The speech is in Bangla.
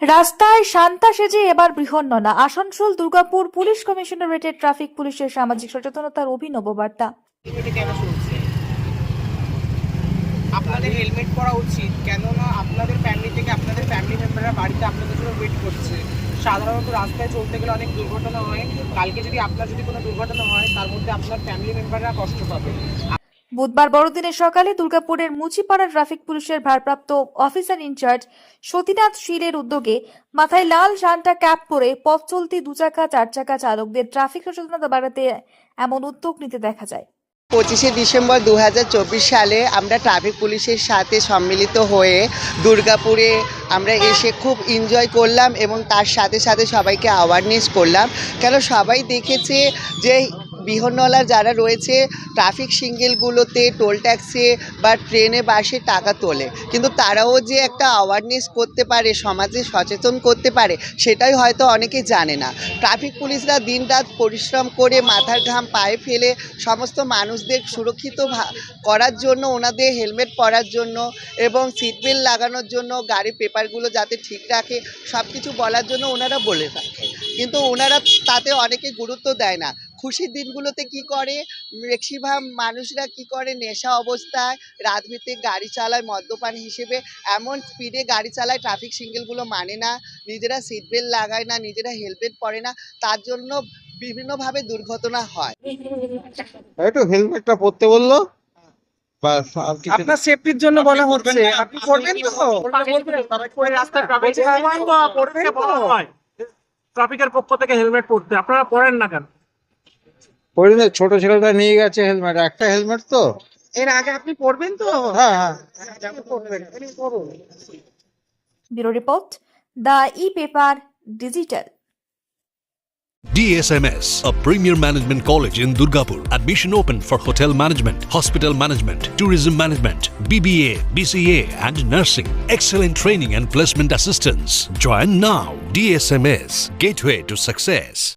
রাস্তায় শান্তা সেজে এবার বৃহন্নলা আসানসোল, দুর্গাপুর পুলিশ কমিশনারেটের ট্রাফিক, পুলিশের সামাজিক সচেতনতার অভিনব বার্তা। আপনাদের হেলমেট পরা উচিত, কেননা আপনাদের ফ্যামিলি থেকে আপনাদের ফ্যামিলি মেম্বাররা বাড়িতে আপনাদের জন্য ওয়েট করছে। সাধারণত রাস্তায় চলতে গেলে অনেক দুর্ঘটনা হয়। কালকে যদি আপনার যদি কোনো দুর্ঘটনা হয়, তার মধ্যে আপনার ফ্যামিলি মেম্বাররা কষ্ট পাবে। বুধবার বড়দিনের সকালে দুর্গাপুরের মুচিপাড়া ট্রাফিক পুলিশের ভারপ্রাপ্ত অফিসার ইনচার্জ সতীনাথ শীলের উদ্যোগে মাথায় লাল শানটা ক্যাপ পরে পথ চলতি দুচাকা চার চাকা চালকদের ট্রাফিক সচেতনতা বাড়াতে এমন উদ্যোগ নিতে দেখা যায়। পঁচিশে ডিসেম্বর দু হাজার চব্বিশ সালে আমরা ট্রাফিক পুলিশের সাথে সম্মিলিত হয়ে দুর্গাপুরে আমরা এসে খুব এনজয় করলাম এবং তার সাথে সাথে সবাইকে অ্যাওয়ারনেস করলাম। কেন সবাই দেখেছে যে বিহনওয়ালা যারা রয়েছে ট্রাফিক সিঙ্গেলগুলোতে টোল ট্যাক্সে বা ট্রেনে, বাসে টাকা তোলে। কিন্তু তারাও যে একটা অ্যাওয়ারনেস করতে পারে, সমাজে সচেতন করতে পারে, সেটাই হয়তো অনেকে জানে না। ট্রাফিক পুলিশরা দিনরাত পরিশ্রম করে মাথার ঘাম পায়ে ফেলে সমস্ত মানুষদের সুরক্ষিত করার জন্য, ওনাদের হেলমেট পরার জন্য এবং সিট বেল্ট লাগানোর জন্য, গাড়ির পেপারগুলো যাতে ঠিক রাখে সব কিছু বলার জন্য ওনারা বলে থাকে কিন্তু ওনারা তাতে অনেকে গুরুত্ব দেয় না। খুশির দিনগুলোতে কি করে? ম্যাক্সিমাম মানুষরা কি করে? নেশা অবস্থায় রাতভিতে গাড়ি চালায় মদ্যপান হিসেবে। এমন স্পিডে গাড়ি চালায় ট্রাফিক সিঙ্গেলগুলো মানে না। নিজেরা সিট বেল্ট লাগায় না নিজেরা হেলমেট পরে না। তার জন্য বিভিন্নভাবে দুর্ঘটনা হয়। একটু হেলমেটটা পরতে বলল। আপনার সেফটির জন্য বলা হচ্ছে। আপনি করবেন তো। করবেন ট্রাফিকের পক্ষ থেকে হেলমেট পরতে। আপনারা পরেন না কেন? পরে ছোট ছেলেটা নিয়ে গেছে হেলমেট একটা হেলমেট তো এর আগে আপনি পড়বেন তো হ্যাঁ হ্যাঁ bureau report the E paper digital DSMS, a premier management college in Durgapur. Admission open for hotel management, hospital management, tourism management, BBA, BCA, and nursing. Excellent training and placement assistance. Join now. DSMS, gateway to success.